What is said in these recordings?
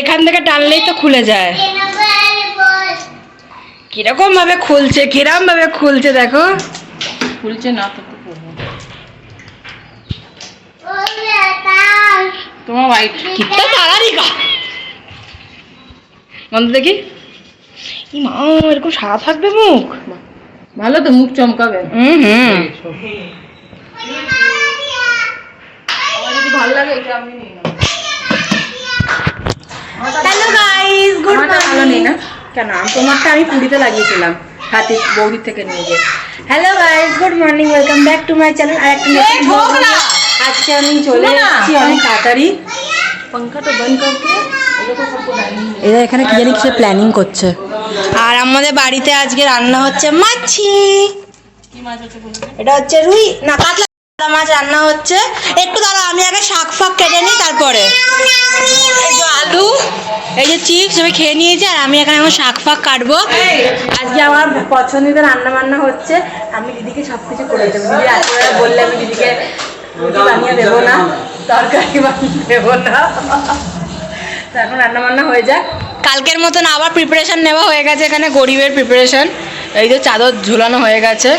এখান থেকে টানলেই তো খুলে যায়। কীরকম ভাবে খুলছে কিরম ভাবে খুলছে দেখো। খুলছে না তো তোমার হোয়াইট কিত্তা তাড়াতাড়ি গা। বন্ধ দেখি। ই মা এরকম সাদা থাকবে মুখ। ভালো তো মুখ চমকাবে। হুম হুম। ভালো লাগে এটা আমি নিয়ে হ্যালো গাইস গুড ভালো কেন? তোমারটা আমি পুরীতে লাগিয়েছিলাম হাতি বৌদির থেকে নিয়ে গিয়ে। Hello guys good morning welcome back to my channel আর একটা নতুন আজকে আমি চলে এসেছি অনেক তাড়াতাড়ি। পাঙ্খাটা বন্ধ করতে। এরা এখানে কি জানি কিছু প্ল্যানিং করছে। আর আমাদের বাড়িতে আজকে রান্না হচ্ছে মাছি। এটা হচ্ছে রুই। না কাতলা মাছ রান্না হচ্ছে। একটু দাঁড়া আমি আগে শাক ফাক কেটে নিই তারপরে। আলু এই যে চিপস আমি খেয়ে নিয়েছি আর আমি এখানে এখন শাক ফাক কাটবো। আজকে আমার পছন্দিত রান্না বান্না হচ্ছে আমি দিদিকে সব কিছু করে দেবো। দিদি রাত্রে বললে আমি দিদিকে রুটি বানিয়ে দেবো না তরকারি বানিয়ে দেবো না। তো এখন রান্না বান্না হয়ে যাক। কালকের মতন আবার প্রিপারেশন নেওয়া হয়ে গেছে এখানে গরিবের প্রিপারেশন এই যে চাদর ঝুলানো হয়ে গেছে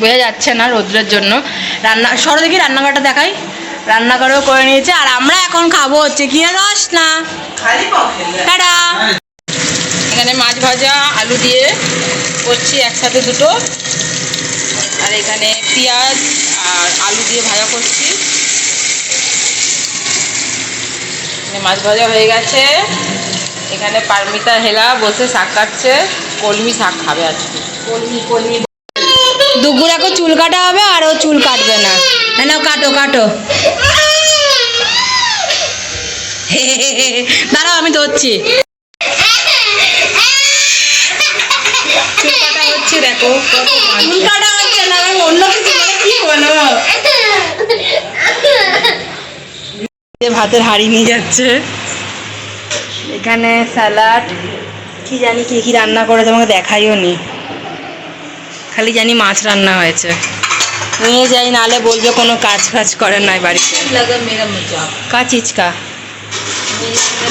বোঝা যাচ্ছে না রৌদ্রের জন্য। রান্না সরো দেখি রান্নাঘরটা দেখাই। রান্নাঘরেও করে নিয়েছে আর আমরা এখন খাব হচ্ছে কি রস না টাটা। এখানে মাছ ভাজা আলু দিয়ে করছি একসাথে দুটো। আর এখানে পেঁয়াজ আর আলু দিয়ে ভাজা করছি। মাছ ভাজা হয়ে গেছে। এখানে পারমিতা হেলা বসে শাক কাটছে। কলমি শাক খাবে আজকে। কলমি কলমি। দুপুর এখন চুল কাটা হবে আর ও চুল কাটবে না। হ্যাঁ কাটো কাটো। দাঁড়াও আমি ধরছি। চুল কাটা হচ্ছে দেখো কত মাছ। চুল কাটা হচ্ছে না আমি অন্য কিছু কি বলো? ভাতের হাড়ি নিয়ে যাচ্ছে। এখানে স্যালাড। কি জানি কি কি রান্না করেছে আমাকে দেখাইও নি। খালি জানি মাছ রান্না হয়েছে। নিয়ে যাই নালে বলবে কোনো কাজ ফাজ করেন নাই বাড়িতে। लगा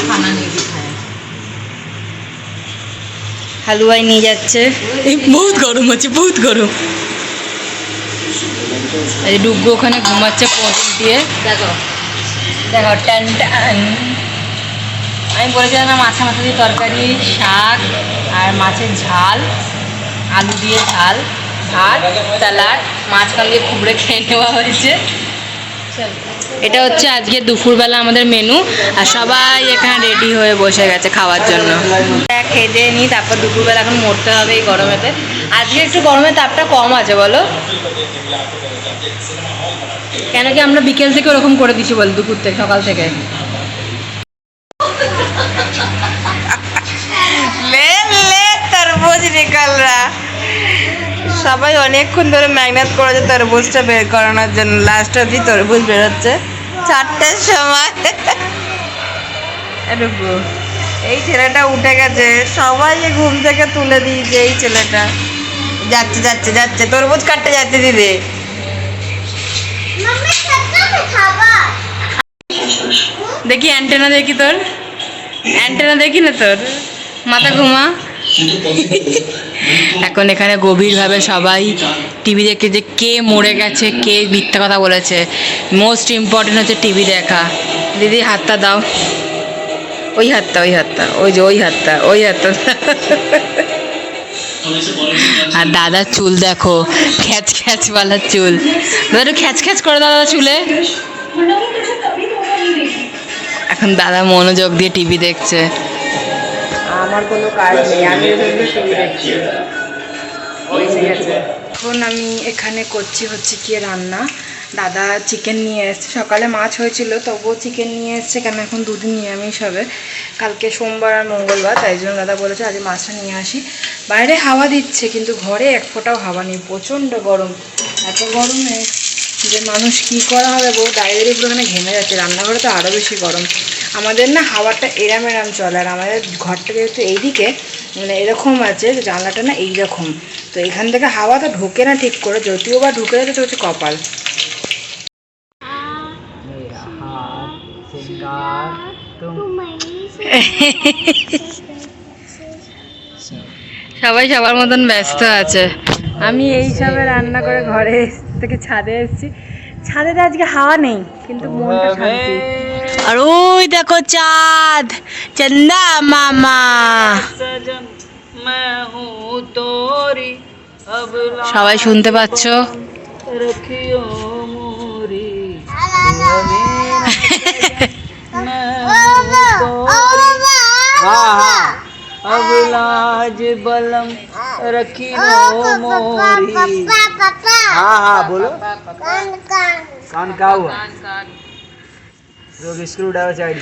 खाना नहीं दिखाया হালুয়াই নিয়ে যাচ্ছে এই বহুত গরম হচ্ছে বহুত গরম এই ডুগ্গু ওখানে ঘুমাচ্ছে পঁচিশ দিয়ে देखो দেখো টান টান আমি বলেছিলাম না মাথা মাথা দিয়ে তরকারি শাক আর মাছের ঝাল আলু দিয়ে ঝাল ভাত স্যালাড মাঝখান দিয়ে খুবড়ে খেয়ে নেওয়া হয়েছে এটা হচ্ছে আজকে দুপুরবেলা আমাদের মেনু, আর সবাই এখানে রেডি হয়ে বসে গেছে খাওয়ার জন্য। খেয়ে দিয়ে নিই, তারপর দুপুরবেলা এখন মরতে হবে এই গরমেতে। আজকে একটু গরমের তাপটা কম আছে, বলো? কেন কি আমরা বিকেল থেকে ওরকম করে দিছি বল, দুপুর থেকে, সকাল থেকে? লে তরমুজ নিকাল রা সবাই অনেকক্ষণ ধরে ম্যাগনেট করেছে তরবুজটা বের করানোর জন্য লাস্ট অবধি তরমুজ বেরোচ্ছে চারটের সময়। এই ছেলেটা উঠে গেছে। সবাইকে ঘুম থেকে তুলে দিয়েছে এই ছেলেটা। যাচ্ছে যাচ্ছে যাচ্ছে। তরমুজ কাটতে যাচ্ছে দিদি। দেখি অ্যান্টেনা দেখি তোর। অ্যান্টেনা দেখি না তোর? মাথা ঘুমা। এখন এখানে গভীরভাবে সবাই টিভি দেখে যে কে মরে গেছে, কে মিথ্যা কথা বলেছে। মোস্ট ইম্পর্টেন্ট হচ্ছে টিভি দেখা। দিদি, হাতটা দাও। ওই হাতটা ওই হাতটা, ওই যে ওই হাতটা ওই হাতটা। আর দাদার চুল দেখো, খ্যাচ খ্যাচওয়ালা চুল। দাদা, একটু খ্যাচ খ্যাচ করে দাদা চুলে। এখন দাদা মনোযোগ দিয়ে টিভি দেখছে। আমার কোনো কাজ নেই আমি টিভি দেখছি এখন আমি এখানে করছি হচ্ছে কি রান্না। দাদা চিকেন নিয়ে এসছে। সকালে মাছ হয়েছিল তবুও চিকেন নিয়ে এসছে কেন? এখন দুদিন নিরামিষ হবে। কালকে সোমবার আর মঙ্গলবার তাই জন্য দাদা বলেছে আজ মাছটা নিয়ে আসি। বাইরে হাওয়া দিচ্ছে কিন্তু ঘরে এক ফোঁটাও হাওয়া নেই। প্রচণ্ড গরম। এত গরমে যে মানুষ কি করা হবে বউ? পুরো এখানে ঘেমে যাচ্ছে। রান্নাঘরে তো আরও বেশি গরম। আমাদের না হাওয়াটা এরাম এরাম চলে, আর আমাদের ঘরটা যেহেতু এইদিকে মানে এরকম আছে জানলাটা না এইরকম। তো এখান থেকে হাওয়াটা ঢোকে না ঠিক করে, যদিও বা ঢুকে যাচ্ছে হচ্ছে কপাল। সবাই সবার মতন ব্যস্ত আছে। আমি এইসবে রান্না করে ঘরে থেকে ছাদে এসেছি। ছাদে আজকে হাওয়া নেই, কিন্তু মনটা শান্তি। আর ওই দেখো চাঁদ চন্দা মামা सजन मैं हूँ तोरी अब সবাই শুনতে পাচ্ছ रखियो मोरी मैं हूँ तोरी हाँ हाँ अब लाज बलम रखियो मोरी हाँ हाँ बोलो कान का हुआ लोग स्क्रू ड्राइवर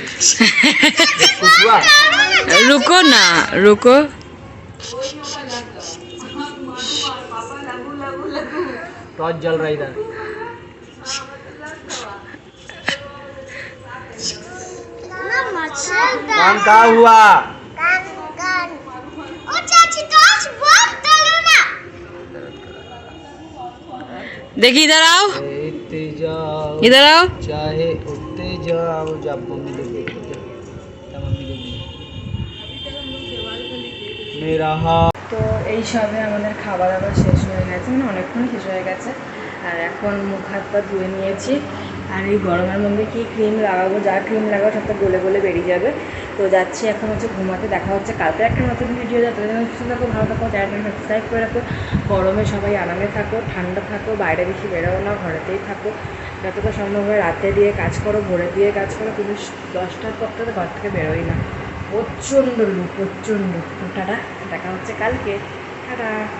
रुको ना रुको। टॉर्च जल रहा इधर। कान का हुआ? देखी इधर आओ। इधर आओ। चाहे उठते जाओ जब मम्मी देखे जब मम्मी देखे मेरा हाथ তো এই সবে আমাদের খাবার দাবার শেষ হয়ে গেছে মানে অনেকক্ষণ শেষ হয়ে গেছে আর এখন মুখ হাত পা ধুয়ে নিয়েছি আর এই গরমের মধ্যে কি ক্রিম লাগাবো যা ক্রিম লাগাবো সবটা গলে গলে বেরিয়ে যাবে তো যাচ্ছি এখন হচ্ছে ঘুমাতে দেখা হচ্ছে কালকে একটা নতুন ভিডিও যাতে সুস্থ থাকো ভালো থাকো চ্যানেলটা সাবস্ক্রাইব করে রাখো গরমে সবাই আরামে থাকো ঠান্ডা থাকো বাইরে বেশি বেরোও না ঘরেতেই থাকো যতটা সম্ভব হয় রাতে দিয়ে কাজ করো, ভোরে দিয়ে কাজ করো তুমি দশটার পর তো ঘর থেকে বেরোই না। প্রচণ্ড লু, প্রচণ্ড টাটা, দেখা হচ্ছে কালকে। টাটা।